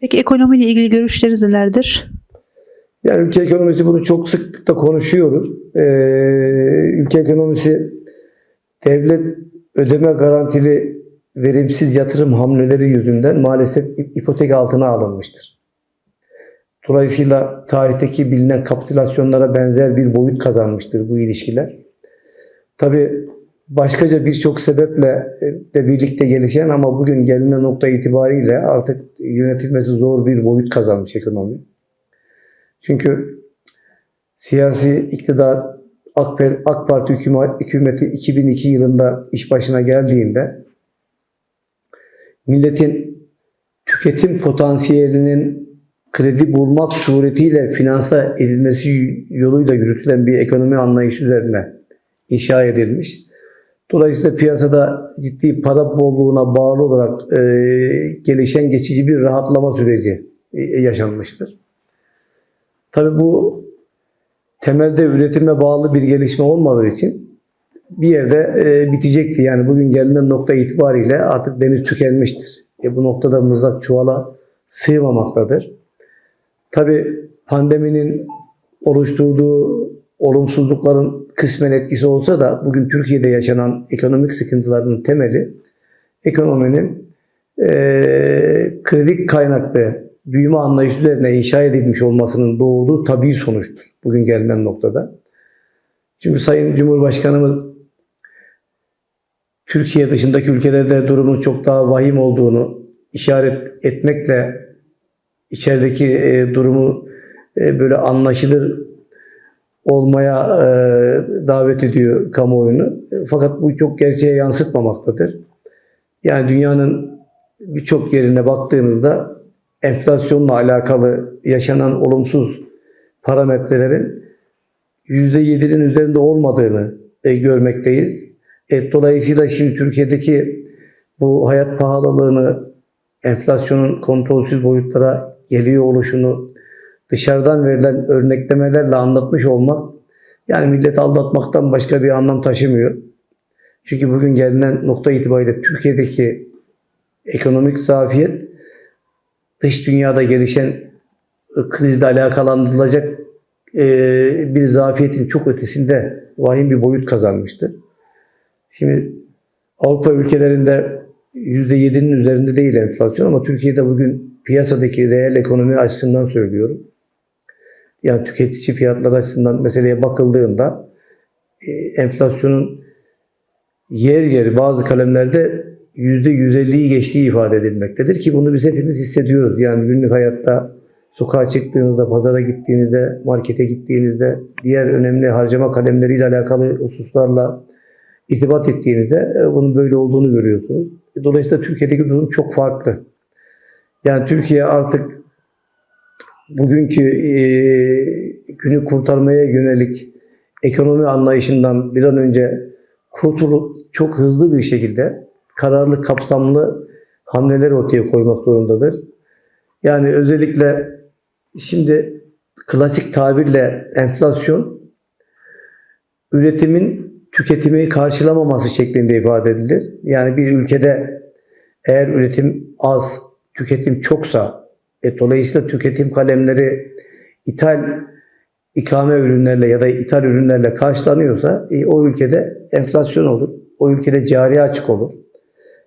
Peki ekonomiyle ilgili görüşleriniz nelerdir? Yani ülke ekonomisi bunu çok sıklıkla konuşuyoruz. Ee, ülke ekonomisi devlet ödeme garantili verimsiz yatırım hamleleri yüzünden maalesef ipotek altına alınmıştır. Dolayısıyla tarihteki bilinen kapitülasyonlara benzer bir boyut kazanmıştır bu ilişkiler. Tabi başkaca birçok sebeple de birlikte gelişen ama bugün gelinen nokta itibariyle artık yönetilmesi zor bir boyut kazanmış ekonomi. Çünkü siyasi iktidar AK Parti hükümeti 2002 yılında iş başına geldiğinde milletin tüketim potansiyelinin kredi bulmak suretiyle finanse edilmesi yoluyla yürütülen bir ekonomi anlayışı üzerine inşa edilmiş. Dolayısıyla piyasada ciddi para bolluğuna bağlı olarak e, gelişen geçici bir rahatlama süreci e, yaşanmıştır. Tabii bu temelde üretime bağlı bir gelişme olmadığı için bir yerde e, bitecekti. Yani bugün gelinen nokta itibariyle artık deniz tükenmiştir. E, bu noktada mızrak çuvala sığmamaktadır. Tabii pandeminin oluşturduğu olumsuzlukların kısmen etkisi olsa da bugün Türkiye'de yaşanan ekonomik sıkıntıların temeli ekonominin e, kredi kaynaklı büyüme anlayışı üzerine inşa edilmiş olmasının doğurduğu tabii sonuçtur. Bugün gelinen noktada. Çünkü Sayın Cumhurbaşkanımız Türkiye dışındaki ülkelerde durumun çok daha vahim olduğunu işaret etmekle içerideki e, durumu e, böyle anlaşılır olmaya e, davet ediyor kamuoyunu. Fakat bu çok gerçeğe yansıtmamaktadır. Yani dünyanın birçok yerine baktığınızda enflasyonla alakalı yaşanan olumsuz parametrelerin %7'nin üzerinde olmadığını e, görmekteyiz. E, dolayısıyla şimdi Türkiye'deki bu hayat pahalılığını, enflasyonun kontrolsüz boyutlara geliyor oluşunu dışarıdan verilen örneklemelerle anlatmış olmak yani milleti aldatmaktan başka bir anlam taşımıyor. Çünkü bugün gelinen nokta itibariyle Türkiye'deki ekonomik zafiyet dış dünyada gelişen krizle alakalandırılacak e, bir zafiyetin çok ötesinde vahim bir boyut kazanmıştır. Şimdi Avrupa ülkelerinde %7'nin üzerinde değil enflasyon ama Türkiye'de bugün piyasadaki reel ekonomi açısından söylüyorum. Yani tüketici fiyatları açısından meseleye bakıldığında e, enflasyonun yer yer bazı kalemlerde %150'yi geçtiği ifade edilmektedir ki bunu biz hepimiz hissediyoruz. Yani günlük hayatta sokağa çıktığınızda, pazara gittiğinizde, markete gittiğinizde, diğer önemli harcama kalemleriyle alakalı hususlarla irtibat ettiğinizde e, bunun böyle olduğunu görüyorsunuz. Dolayısıyla Türkiye'deki durum çok farklı. Yani Türkiye artık bugünkü e, günü kurtarmaya yönelik ekonomi anlayışından bir an önce kurtulup çok hızlı bir şekilde kararlı, kapsamlı hamleler ortaya koymak zorundadır. Yani özellikle şimdi klasik tabirle enflasyon üretimin tüketimi karşılamaması şeklinde ifade edilir. Yani bir ülkede eğer üretim az, tüketim çoksa, e, dolayısıyla tüketim kalemleri ithal ikame ürünlerle ya da ithal ürünlerle karşılanıyorsa e, o ülkede enflasyon olur. O ülkede cari açık olur.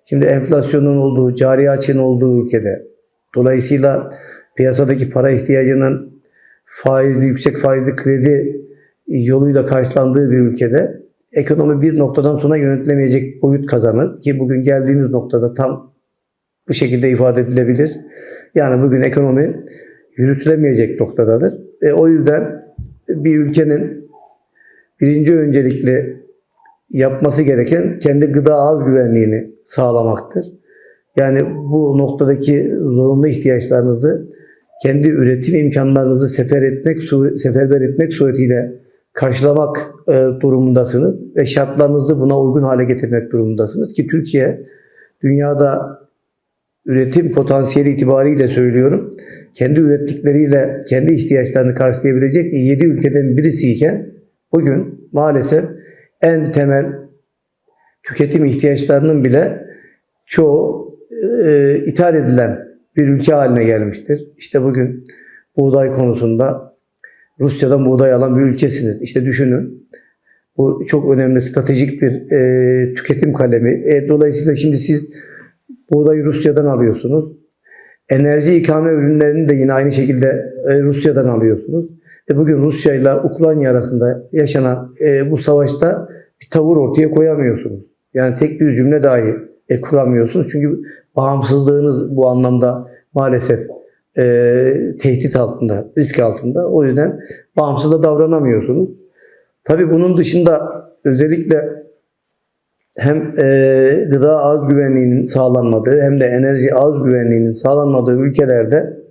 Şimdi enflasyonun olduğu, cari açığın olduğu ülkede dolayısıyla piyasadaki para ihtiyacının faizli, yüksek faizli kredi yoluyla karşılandığı bir ülkede ekonomi bir noktadan sonra yönetilemeyecek boyut kazanır ki bugün geldiğimiz noktada tam bu şekilde ifade edilebilir. Yani bugün ekonomi yürütülemeyecek noktadadır. E, o yüzden bir ülkenin birinci öncelikli yapması gereken kendi gıda ağız güvenliğini sağlamaktır. Yani bu noktadaki zorunlu ihtiyaçlarınızı kendi üretim imkanlarınızı sefer etmek, seferber etmek suretiyle karşılamak e, durumundasınız ve şartlarınızı buna uygun hale getirmek durumundasınız ki Türkiye dünyada üretim potansiyeli itibariyle söylüyorum. Kendi ürettikleriyle kendi ihtiyaçlarını karşılayabilecek 7 ülkeden birisiyken bugün maalesef en temel tüketim ihtiyaçlarının bile çoğu e, ithal edilen bir ülke haline gelmiştir. İşte bugün buğday konusunda Rusya'dan buğday alan bir ülkesiniz. İşte düşünün. Bu çok önemli stratejik bir e, tüketim kalemi. E, dolayısıyla şimdi siz buğdayı Rusya'dan alıyorsunuz. Enerji ikame ürünlerini de yine aynı şekilde e, Rusya'dan alıyorsunuz. E, bugün Rusya ile Ukrayna arasında yaşanan e, bu savaşta bir tavır ortaya koyamıyorsunuz. Yani tek bir cümle dahi e, kuramıyorsunuz. Çünkü bağımsızlığınız bu anlamda maalesef tehdit altında, risk altında. O yüzden bağımsız da davranamıyorsunuz. Tabii bunun dışında özellikle hem e, gıda ağız güvenliğinin sağlanmadığı hem de enerji ağız güvenliğinin sağlanmadığı ülkelerde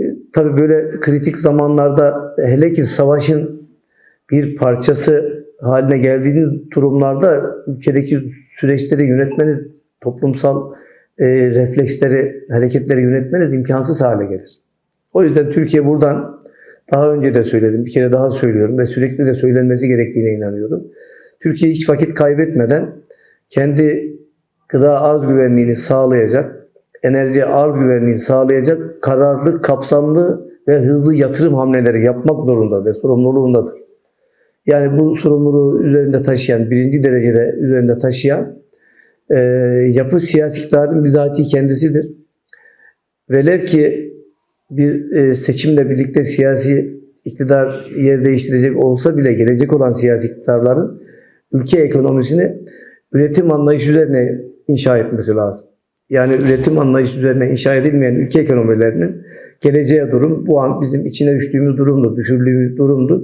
e, tabii böyle kritik zamanlarda hele ki savaşın bir parçası haline geldiğiniz durumlarda ülkedeki süreçleri yönetmeniz, toplumsal e, refleksleri, hareketleri yönetmeniz imkansız hale gelir. O yüzden Türkiye buradan daha önce de söyledim, bir kere daha söylüyorum ve sürekli de söylenmesi gerektiğine inanıyorum. Türkiye hiç vakit kaybetmeden kendi gıda arz güvenliğini sağlayacak, enerji arz güvenliğini sağlayacak kararlı, kapsamlı ve hızlı yatırım hamleleri yapmak zorunda ve sorumluluğundadır. Yani bu sorumluluğu üzerinde taşıyan, birinci derecede üzerinde taşıyan e, yapı siyasi iktidarın bizatihi kendisidir. Velev ki bir e, seçimle birlikte siyasi iktidar yer değiştirecek olsa bile gelecek olan siyasi iktidarların ülke ekonomisini üretim anlayışı üzerine inşa etmesi lazım. Yani üretim anlayışı üzerine inşa edilmeyen ülke ekonomilerinin geleceğe durum bu an bizim içine düştüğümüz durumdur, düşürdüğümüz durumdur.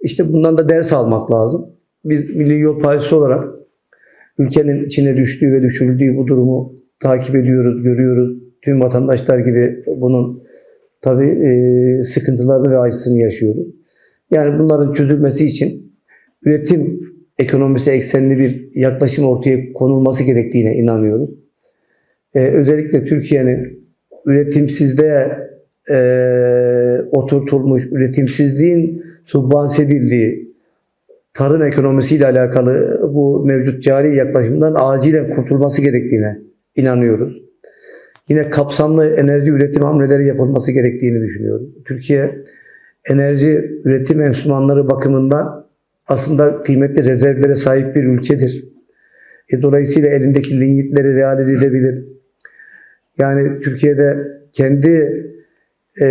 İşte bundan da ders almak lazım. Biz Milli Yol Partisi olarak ülkenin içine düştüğü ve düşürüldüğü bu durumu takip ediyoruz, görüyoruz. Tüm vatandaşlar gibi bunun tabii e, sıkıntılarını ve acısını yaşıyoruz. Yani bunların çözülmesi için üretim ekonomisi eksenli bir yaklaşım ortaya konulması gerektiğine inanıyoruz. E, özellikle Türkiye'nin üretimsizliğe e, oturtulmuş, üretimsizliğin subvanse edildiği tarım ekonomisiyle alakalı bu mevcut cari yaklaşımdan acilen kurtulması gerektiğine inanıyoruz. Yine kapsamlı enerji üretim hamleleri yapılması gerektiğini düşünüyorum. Türkiye enerji üretim enstrümanları bakımından aslında kıymetli rezervlere sahip bir ülkedir. E, dolayısıyla elindeki linyitleri realize edebilir. Yani Türkiye'de kendi e,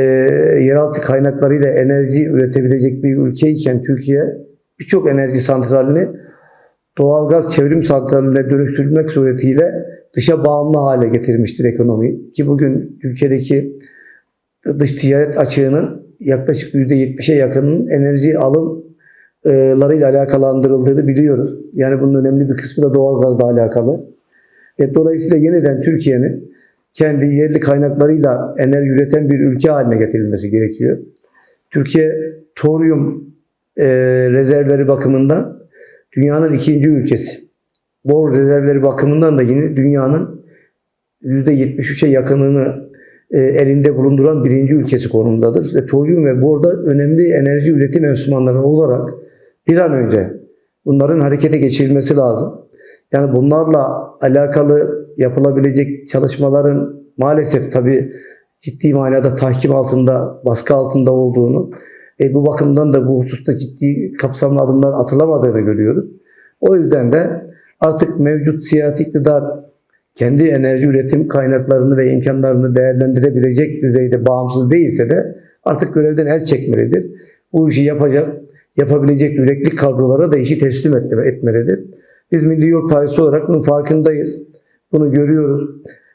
yeraltı kaynaklarıyla enerji üretebilecek bir ülkeyken Türkiye birçok enerji santralini doğalgaz çevrim santraline dönüştürmek suretiyle dışa bağımlı hale getirmiştir ekonomiyi. Ki bugün ülkedeki dış ticaret açığının yaklaşık %70'e yakının enerji alımlarıyla alakalandırıldığını biliyoruz. Yani bunun önemli bir kısmı da doğalgazla alakalı. E, dolayısıyla yeniden Türkiye'nin kendi yerli kaynaklarıyla enerji üreten bir ülke haline getirilmesi gerekiyor. Türkiye toryum e, rezervleri bakımından dünyanın ikinci ülkesi. Bor rezervleri bakımından da yine dünyanın %73'e yakınını e, elinde bulunduran birinci ülkesi konumundadır. Ve toryum ve bor da önemli enerji üretim enstrümanları olarak bir an önce bunların harekete geçirilmesi lazım. Yani bunlarla alakalı yapılabilecek çalışmaların maalesef tabi ciddi manada tahkim altında, baskı altında olduğunu, e, bu bakımdan da bu hususta ciddi kapsamlı adımlar atılamadığını görüyoruz. O yüzden de artık mevcut siyasi iktidar kendi enerji üretim kaynaklarını ve imkanlarını değerlendirebilecek düzeyde bağımsız değilse de artık görevden el çekmelidir. Bu işi yapacak, yapabilecek yürekli kadrolara da işi teslim etmelidir. Biz Milli Yol Partisi olarak bunun farkındayız. Bunu görüyoruz.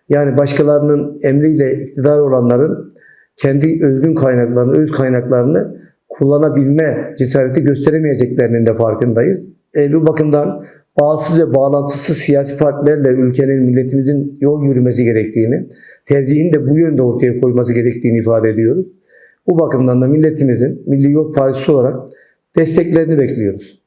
Yani başkalarının emriyle iktidar olanların kendi özgün kaynaklarını, öz kaynaklarını kullanabilme cesareti gösteremeyeceklerinin de farkındayız. E, bu bakımdan bağımsız ve bağlantısız siyasi partilerle ülkenin, milletimizin yol yürümesi gerektiğini, tercihini de bu yönde ortaya koyması gerektiğini ifade ediyoruz. Bu bakımdan da milletimizin Milli Yol Partisi olarak desteklerini bekliyoruz.